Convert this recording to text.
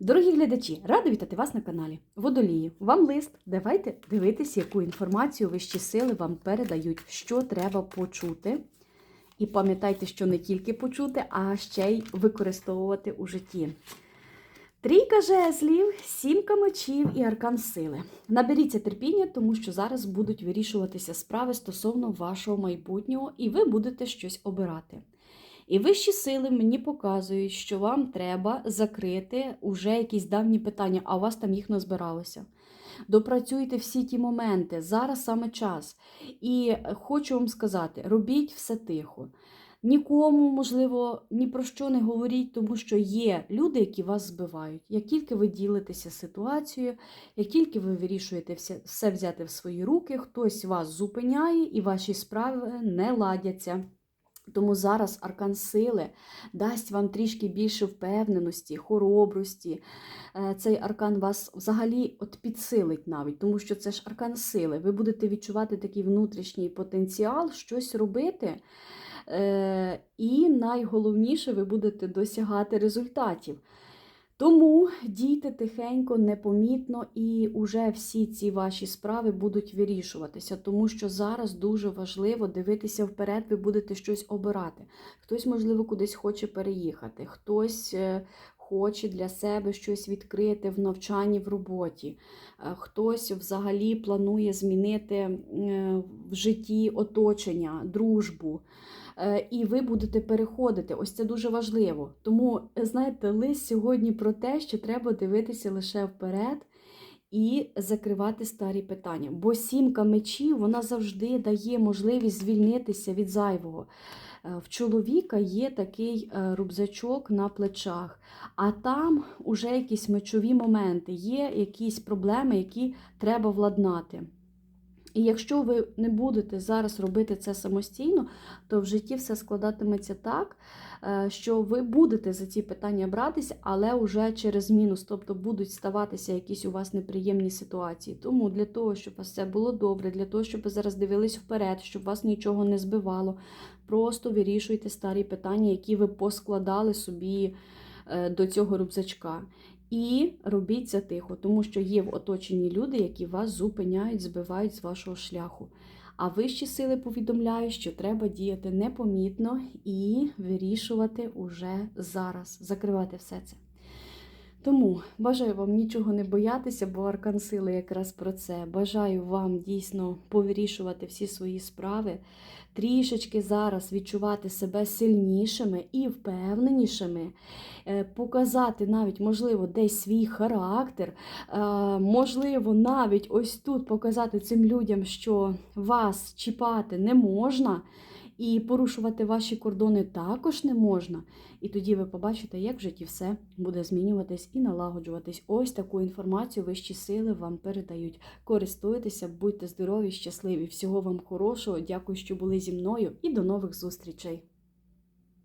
Дорогі глядачі, рада вітати вас на каналі Водолії. Вам лист. Давайте дивитися, яку інформацію вищі сили вам передають, що треба почути. І пам'ятайте, що не тільки почути, а ще й використовувати у житті. Трійка жезлів, сімка мечів і аркан сили. Наберіться терпіння, тому що зараз будуть вирішуватися справи стосовно вашого майбутнього, і ви будете щось обирати. І вищі сили мені показують, що вам треба закрити уже якісь давні питання, а у вас там їх не збиралося. Допрацюйте всі ті моменти. Зараз саме час. І хочу вам сказати: робіть все тихо. Нікому, можливо, ні про що не говоріть, тому що є люди, які вас збивають. Як тільки ви ділитеся ситуацією, як тільки ви вирішуєте все, взяти в свої руки, хтось вас зупиняє і ваші справи не ладяться. Тому зараз аркан сили дасть вам трішки більше впевненості, хоробрості. Е, Цей аркан вас взагалі от підсилить навіть, тому що це ж аркан сили. Ви будете відчувати такий внутрішній потенціал, щось робити. Е, І найголовніше, ви будете досягати результатів. Тому дійте тихенько, непомітно, і уже всі ці ваші справи будуть вирішуватися, тому що зараз дуже важливо дивитися вперед, ви будете щось обирати. Хтось, можливо, кудись хоче переїхати, хтось е, хоче для себе щось відкрити в навчанні, в роботі, е, хтось взагалі планує змінити в житті оточення, дружбу. Е, І ви будете переходити. Ось це дуже важливо. Тому, знаєте, лист сьогодні про те, що треба дивитися лише вперед і закривати старі питання. Бо сімка мечів вона завжди дає можливість звільнитися від зайвого. Е, В чоловіка є такий рубзачок на плечах, а там уже якісь мечові моменти, є якісь проблеми, які треба владнати. І якщо ви не будете зараз робити це самостійно, то в житті все складатиметься так, е, що ви будете за ці питання братися, але вже через мінус, тобто будуть ставатися якісь у вас неприємні ситуації. Тому для того, щоб вас все було добре, для того, щоб ви зараз дивились вперед, щоб вас нічого не збивало, просто вирішуйте старі питання, які ви поскладали собі до цього рюкзачка. І робіть це тихо, тому що є в оточенні люди, які вас зупиняють, збивають з вашого шляху. А вищі сили повідомляють, що треба діяти непомітно і вирішувати уже зараз, закривати все це. Тому бажаю вам нічого не боятися, бо аркан сили якраз про це. Бажаю вам дійсно повирішувати всі свої справи, трішечки зараз відчувати себе сильнішими і впевненішими, е, показати навіть, можливо, десь свій характер, е, можливо, навіть ось тут показати цим людям, що вас чіпати не можна. І порушувати ваші кордони також не можна. І тоді ви побачите, як в житті все буде змінюватись і налагоджуватись. Ось таку інформацію вищі сили вам передають. Користуйтеся, будьте здорові, щасливі. Всього вам хорошого. Дякую, що були зі мною, і до нових зустрічей.